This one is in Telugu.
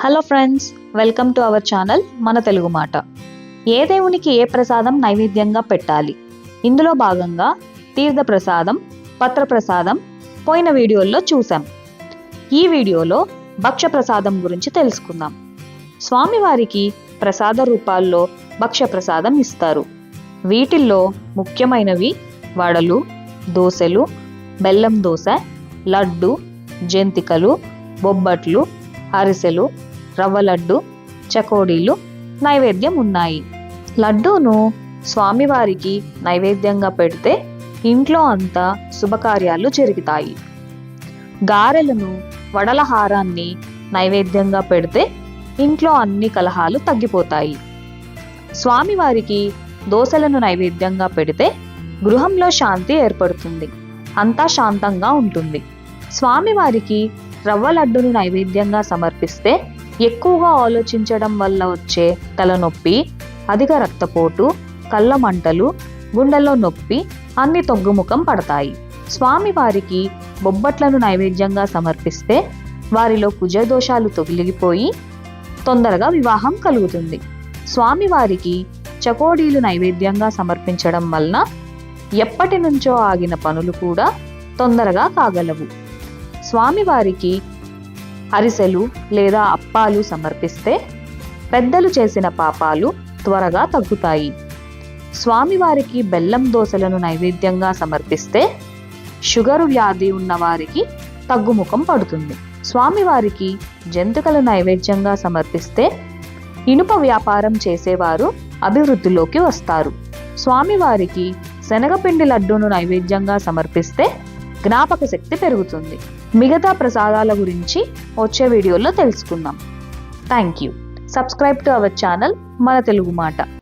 Hello friends welcome to our channel మన తెలుగు మాట ఏ దేవునికి ఏ ప్రసాదం నైవేద్యంగా పెట్టాలి? ఇందులో భాగంగా తీర్థ ప్రసాదం పత్ర ప్రసాదం పోయిన వీడియోల్లో చూసాం ఈ వీడియోలో భక్ష ప్రసాదం గురించి తెలుసుకుందాం. స్వామివారికి ప్రసాద రూపాల్లో భక్ష ప్రసాదం ఇస్తారు. వీటిల్లో ముఖ్యమైనవి వడలు దోశలు బెల్లం దోశ లడ్డు జంతికలు బొబ్బట్లు అరిసెలు రవ్వ లడ్డు చకోడీలు నైవేద్యం ఉన్నాయి లడ్డూను స్వామివారికి నైవేద్యంగా పెడితే ఇంట్లో అంతా శుభకార్యాలు జరుగుతాయి. గారెలను వడల హారాన్ని నైవేద్యంగా పెడితే ఇంట్లో అన్ని కలహాలు తగ్గిపోతాయి. స్వామివారికి దోశలను నైవేద్యంగా పెడితే గృహంలో శాంతి ఏర్పడుతుంది. అంతా శాంతంగా ఉంటుంది. స్వామివారికి రవ్వ లడ్డును నైవేద్యంగా సమర్పిస్తే ఎక్కువగా ఆలోచించడం వల్ల వచ్చే తలనొప్పి అధిక రక్తపోటు కళ్ళ మంటలు గుండెల్లో నొప్పి అన్ని తొగ్గుముఖం పడతాయి. స్వామివారికి బొబ్బట్లను నైవేద్యంగా సమర్పిస్తే వారిలో కుజదోషాలు తొలగిపోయి తొందరగా వివాహం కలుగుతుంది. స్వామివారికి చకోడీలు నైవేద్యంగా సమర్పించడం వలన ఎప్పటి నుంచో ఆగిన పనులు కూడా తొందరగా కాగలవు. స్వామివారికి అరిసెలు లేదా అప్పాలు సమర్పిస్తే పెద్దలు చేసిన పాపాలు త్వరగా తగ్గుతాయి. స్వామివారికి బెల్లం దోశలను నైవేద్యంగా సమర్పిస్తే షుగరు వ్యాధి ఉన్నవారికి తగ్గుముఖం పడుతుంది. స్వామివారికి జంతికలు నైవేద్యంగా సమర్పిస్తే ఇనుప వ్యాపారం చేసేవారు అభివృద్ధిలోకి వస్తారు. స్వామివారికి శనగపిండి లడ్డూను నైవేద్యంగా సమర్పిస్తే జ్ఞాపక శక్తి పెరుగుతుంది. మిగతా ప్రసాదాల గురించి వచ్చే వీడియోలో తెలుసుకుందాం. Thank you subscribe to our channel మన తెలుగు మాట.